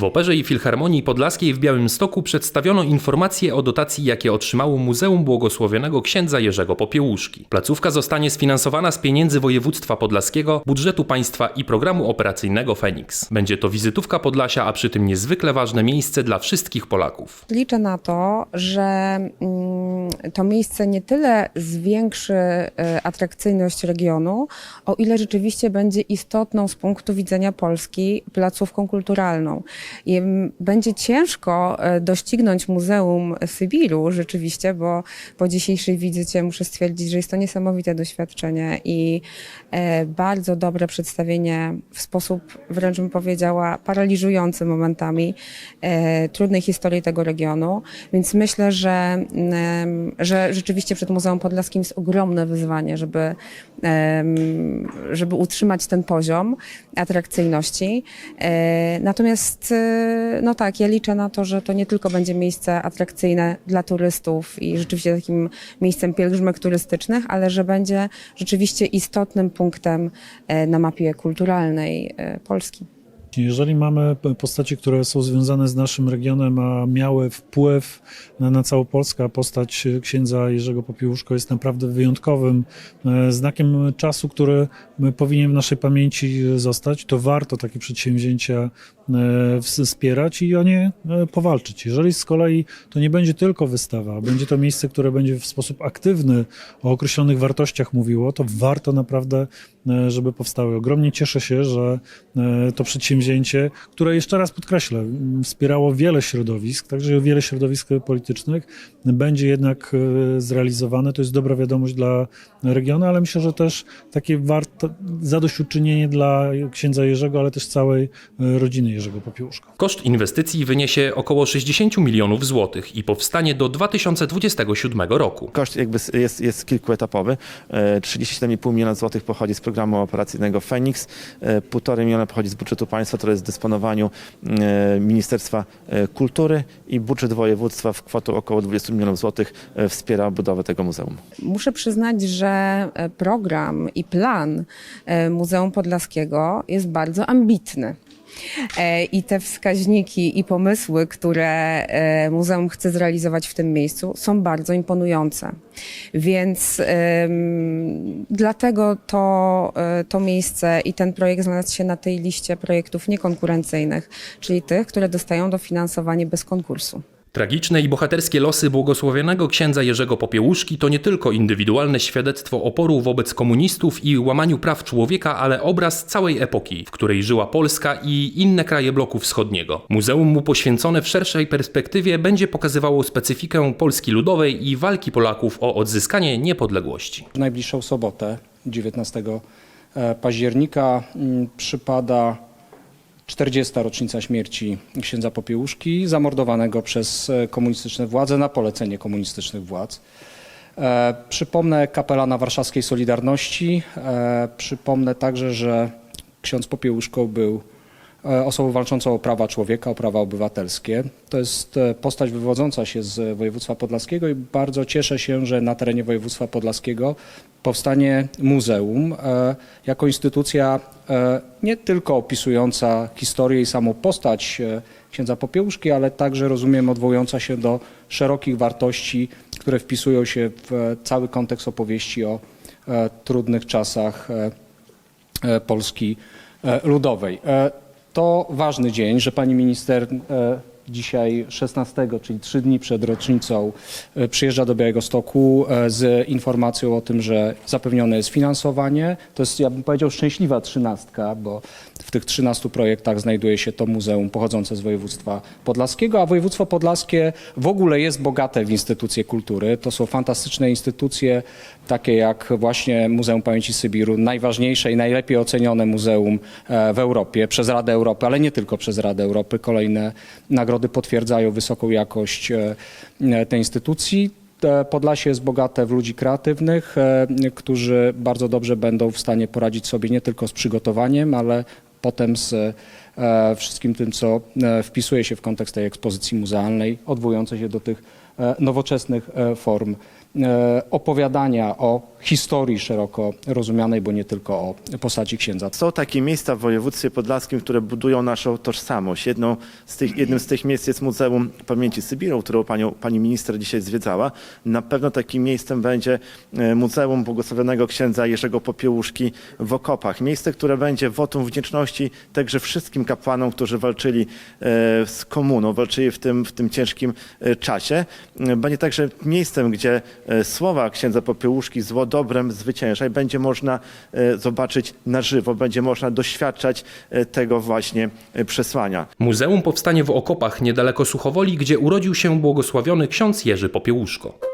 W Operze i Filharmonii Podlaskiej w Białymstoku przedstawiono informacje o dotacji, jakie otrzymało Muzeum Błogosławionego Księdza Jerzego Popiełuszki. Placówka zostanie sfinansowana z pieniędzy województwa podlaskiego, budżetu państwa i programu operacyjnego Feniks. Będzie to wizytówka Podlasia, a przy tym niezwykle ważne miejsce dla wszystkich Polaków. Liczę na to, że mm, to miejsce nie tyle zwiększy e, atrakcyjność regionu, o ile rzeczywiście będzie istotną z punktu widzenia Polski placówką kulturalną. I będzie ciężko e, doścignąć Muzeum Sybiru rzeczywiście, bo po dzisiejszej wizycie muszę stwierdzić, że jest to niesamowite doświadczenie i e, bardzo dobre przedstawienie w sposób wręcz bym powiedziała paraliżujący momentami e, trudnej historii tego regionu. Więc myślę, że, że rzeczywiście przed Muzeum Podlaskim jest ogromne wyzwanie, żeby, żeby utrzymać ten poziom atrakcyjności. Natomiast, e, no tak, ja liczę na to, że to nie tylko będzie miejsce atrakcyjne dla turystów i rzeczywiście takim miejscem pielgrzymek turystycznych, ale że będzie rzeczywiście istotnym punktem e, na mapie kulturalnej e, Polski. Jeżeli mamy p- postacie, które są związane z naszym regionem, a miały wpływ na, na całą Polskę, postać księdza Jerzego Popiełuszko jest naprawdę wyjątkowym e, znakiem czasu, który powinien w naszej pamięci zostać, to warto takie przedsięwzięcia wspierać i o nie e, powalczyć. Jeżeli z kolei to nie będzie tylko wystawa, będzie to miejsce, które będzie w sposób aktywny o określonych wartościach mówiło, to warto naprawdę, e, żeby powstały. Ogromnie cieszę się, że e, to przedsięwzięcie, które jeszcze raz podkreślę, wspierało wiele środowisk, także wiele środowisk politycznych, będzie jednak e, zrealizowane. To jest dobra wiadomość dla regionu, ale myślę, że też takie warte, zadośćuczynienie dla księdza Jerzego, ale też całej e, rodziny Jerzego Popiełuszka. Koszt inwestycji wyniesie około 60 milionów złotych i powstanie do 2027 roku. Koszt jakby jest, jest kilkuetapowy. E, 37,5 miliona złotych pochodzi z programu operacyjnego Feniks, e, 1,5 miliona pochodzi z budżetu państwa, które jest w dysponowaniu e, Ministerstwa e, Kultury i budżet województwa w kwotę około 20 milionów złotych e, wspiera budowę tego muzeum. Muszę przyznać, że e, program i plan e, Muzeum Podlaskiego jest bardzo ambitny. I te wskaźniki i pomysły, które e, muzeum chce zrealizować w tym miejscu, są bardzo imponujące. Więc dlatego to, e, to miejsce i ten projekt znalazł się na tej liście projektów niekonkurencyjnych, czyli tych, które dostają dofinansowanie bez konkursu. Tragiczne i bohaterskie losy błogosławionego księdza Jerzego Popiełuszki to nie tylko indywidualne świadectwo oporu wobec komunistów i łamaniu praw człowieka, ale obraz całej epoki, w której żyła Polska i inne kraje bloku wschodniego. Muzeum mu poświęcone w szerszej perspektywie będzie pokazywało specyfikę Polski Ludowej i walki Polaków o odzyskanie niepodległości. W najbliższą sobotę, 19 października, mm, przypada 40. rocznica śmierci księdza Popiełuszki, zamordowanego przez e, komunistyczne władze na polecenie komunistycznych władz. E, Przypomnę kapelana warszawskiej Solidarności. E, Przypomnę także, że ksiądz Popiełuszko był osobą walczącą o prawa człowieka, o prawa obywatelskie. To jest e, postać wywodząca się z województwa podlaskiego i bardzo cieszę się, że na terenie województwa podlaskiego powstanie muzeum e, jako instytucja e, nie tylko opisująca historię i samą postać e, księdza Popiełuszki, ale także rozumiem odwołująca się do szerokich wartości, które wpisują się w e, cały kontekst opowieści o e, trudnych czasach e, e, Polski e, Ludowej. To ważny dzień, że pani minister e, dzisiaj 16, czyli trzy dni przed rocznicą e, przyjeżdża do Białego Stoku e, z informacją o tym, że zapewnione jest finansowanie. To jest, ja bym powiedział, szczęśliwa trzynastka, bo w tych 13 projektach znajduje się to muzeum pochodzące z województwa podlaskiego, a województwo podlaskie w ogóle jest bogate w instytucje kultury. To są fantastyczne instytucje, takie jak właśnie Muzeum Pamięci Sybiru, najważniejsze i najlepiej ocenione muzeum e, w Europie przez Radę Europy, ale nie tylko przez Radę Europy. Kolejne nagrody potwierdzają wysoką jakość e, e, tej instytucji. Podlasie jest bogate w ludzi kreatywnych, e, którzy bardzo dobrze będą w stanie poradzić sobie nie tylko z przygotowaniem, ale potem z wszystkim tym, co wpisuje się w kontekst tej ekspozycji muzealnej, odwołujące się do tych nowoczesnych e, form e, opowiadania o historii szeroko rozumianej, bo nie tylko o postaci księdza. Są takie miejsca w województwie podlaskim, które budują naszą tożsamość. Jedną z tych, jednym z tych miejsc jest Muzeum Pamięci Sybiru, którą panią, pani minister dzisiaj zwiedzała. Na pewno takim miejscem będzie e, Muzeum Błogosławionego Księdza Jerzego Popiełuszki w Okopach. Miejsce, które będzie wotum wdzięczności także wszystkim kapłanom, którzy walczyli e, z komuną, walczyli w tym, w tym ciężkim e, czasie. Będzie także miejscem, gdzie e, słowa księdza Popiełuszki zło dobrem zwycięża i będzie można e, zobaczyć na żywo, będzie można doświadczać e, tego właśnie przesłania. Muzeum powstanie w Okopach niedaleko Suchowoli, gdzie urodził się błogosławiony ksiądz Jerzy Popiełuszko.